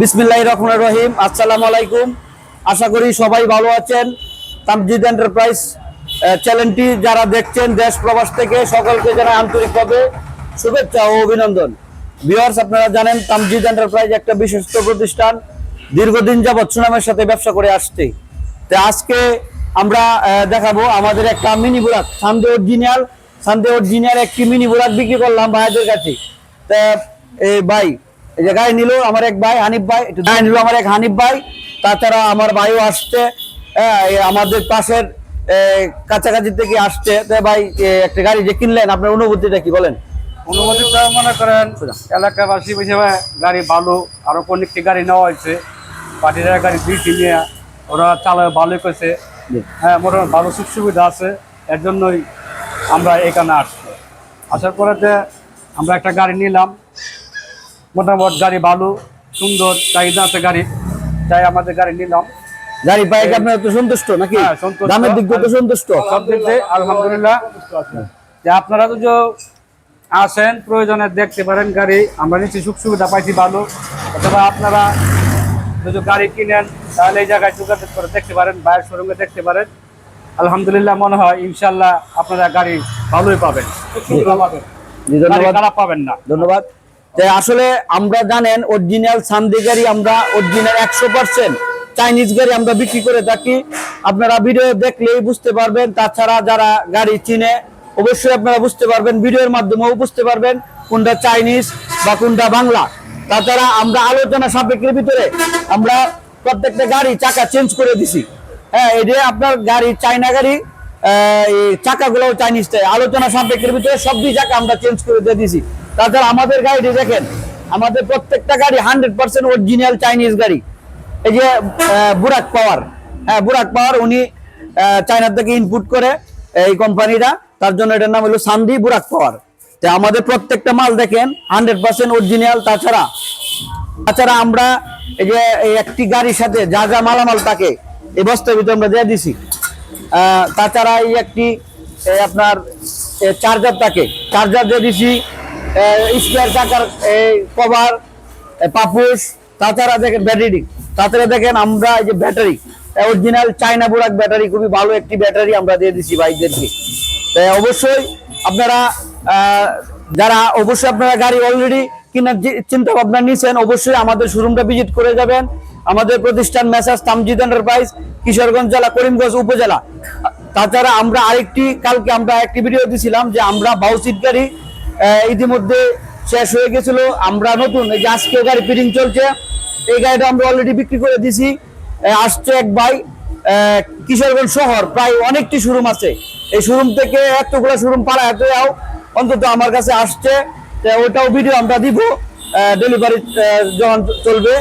বিসমিল্লাহ রহমান রহিম। আসসালামু আলাইকুম। আশা করি সবাই ভালো আছেন। তামজিদ এন্টারপ্রাইজ চ্যানেলটি যারা দেখছেন দেশ প্রবাস থেকে, সকলকে জানাই আন্তরিকভাবে শুভেচ্ছা ও অভিনন্দন। ভিউয়ার্স আপনারা জানেন, তামজিদ এন্টারপ্রাইজ একটা বিশ্বস্ত প্রতিষ্ঠান। দীর্ঘদিন যাবৎ সুনামের সাথে ব্যবসা করে আসছে। তো আজকে আমরা দেখাবো আমাদের একটা মিনি বুরাক সান্দে অরিজিনাল সান্দে অরিজিনাল একটি মিনি বুরাক বিক্রি করলাম ভাইদের কাছে। তা এই ভাই এই যে গাড়ি নিল আমার এক ভাই হানিফ ভাই একটু গাড়ি নিল আমার এক হানিফ ভাই। তাছাড়া আমার ভাইও আসছে হ্যাঁ, এই আমাদের পাশের কাছাকাছি থেকে আসছে। ভাই একটা গাড়ি যে কিনলেন আপনার অনুভূতিটা কি বলেন? অনুমোদিত মনে করেন এলাকাবাসী হিসেবে গাড়ি ভালো আরও অনেকটি গাড়ি নেওয়া হয়েছে। পার্টির গাড়ি দুইটি নিয়ে ওরা চালায় ভালো করেছে। হ্যাঁ মোটামুটি ভালো সুখ সুবিধা আছে এর জন্যই আমরা এখানে আসছি। আসার পরে আমরা একটা গাড়ি নিলাম। মোটামুটি গাড়ি ভালো সুন্দর চাহিদা আছে গাড়ি। তাই আমাদের গাড়ি নিলাম। গাড়ি পাই কি আপনারা তো সন্তুষ্ট নাকি? হ্যাঁ, দামের দিক দিয়ে তো সন্তুষ্ট। সব দিক দিয়ে আলহামদুলিল্লাহ। যে আপনারা তো আসেন প্রয়োজনে দেখতে পারেন গাড়ি। আমরা নিচ্ছি সুখ সুবিধা পাইছি ভালো। অথবা আপনারা যদি গাড়ি কিনেন তাহলে এই জায়গায় যোগাযোগ করে দেখতে পারেন বাইরের শোরুমে দেখতে পারেন। আলহামদুলিল্লাহ মনে হয় ইনশাল্লাহ আপনারা গাড়ি ভালোই পাবেন। পাবেন ধন্যবাদ খারাপ পাবেন না। ধন্যবাদ। আসলে আমরা জানেন অরিজিনাল সান্দি গাড়ি আমরা অরিজিনাল একশো পার্সেন্ট চাইনিজ গাড়ি আমরা বিক্রি করে থাকি। আপনারা ভিডিও দেখলেই বুঝতে পারবেন। তাছাড়া যারা গাড়ি চিনে অবশ্যই আপনারা বুঝতে পারবেন। ভিডিওর মাধ্যমেও বুঝতে পারবেন কোনটা চাইনিজ বা কোনটা বাংলা। তাছাড়া আমরা আলোচনা সাপেক্ষের ভিতরে আমরা প্রত্যেকটা গাড়ি চাকা চেঞ্জ করে দিছি। হ্যাঁ এই এটা আপনার গাড়ি চাইনা গাড়ি আহ, এই চাকাগুলো চাইনিজ আলোচনা সাপেক্ষের ভিতরে সব দুই চাকা আমরা চেঞ্জ করে দিয়ে দিছি। তাছাড়া আমাদের গাড়িটি দেখেন আমাদের প্রত্যেকটা গাড়ি হান্ড্রেড পার্সেন্ট অরিজিনাল চাইনিজ গাড়ি। এই যে বুরাক পাওয়ার হ্যাঁ বুরাক পাওয়ার উনি আহ, চায়না থেকে ইনপুট করে এই কোম্পানিটা। তার জন্য এটার নাম হলো সান্দি বুরাক পাওয়ার তো আমাদের প্রত্যেকটা মাল দেখেন হান্ড্রেড পার্সেন্ট অরিজিনাল তাছাড়া তাছাড়া আমরা এই যে একটি গাড়ির সাথে যা যা মালামাল থাকে এই বস্তার ভিতরে আমরা দিয়ে দিছি। তাছাড়া এই একটি আপনার চার্জার থাকে। চার্জার দিয়ে দিছি স্পেয়ার চাকার কভার পাপুস, তাছাড়া দেখেন ব্যাটারি। তাছাড়া দেখেন আমরা এই যে ব্যাটারি অরিজিনাল চায়না বুড়াক ব্যাটারি, খুবই ভালো একটি ব্যাটারি আমরা দিয়ে দিছি বাইকদেরকে তাই অবশ্যই আপনারা যারা অবশ্যই আপনারা গাড়ি অলরেডি কেনার চিন্তা ভাবনা নিয়েছেন অবশ্যই আমাদের শোরুমটা ভিজিট করে যাবেন। আমাদের প্রতিষ্ঠান মেসাজ তামজিদ এন্টারপ্রাইজ কিশোরগঞ্জ জেলা, করিমগঞ্জ উপজেলা। তাছাড়া আমরা আরেকটি, কালকে আমরা একটি ভিডিও দিছিলাম যে আমরা বাউসিট গাড়ি ইতিমধ্যে শেষ হয়ে গেছিল। আমরা নতুন, এই যে আজকে গাড়ি ফিটিং চলছে, এই গাড়িটা আমরা অলরেডি বিক্রি করে দিছি। আসছে এক ভাই কিশোরগঞ্জ শহর, প্রায় অনেকটি শোরুম আছে। এই শোরুম থেকে এতগুলো শোরুম পাড়া এত যাও অন্তত আমার কাছে আসছে। ওটাও ভিডিও আমরা দিব ডেলিভারি যখন চলবে।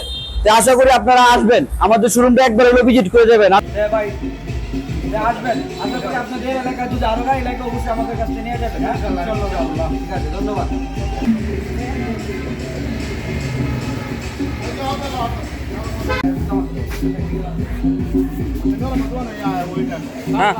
তো আশা করি আপনারা আসবেন। আমাদের শোরুমটা একবার হলো ভিজিট করে যাবেন। ভাই। আসবেন, আশা করি আপনাদের এলাকায় যদি আরও গাড়ি লাগে অবশ্যই আমাদের কাছে নিয়ে যাবেন হ্যাঁ? ঠিক আছে, ধন্যবাদ। হ্যাঁ।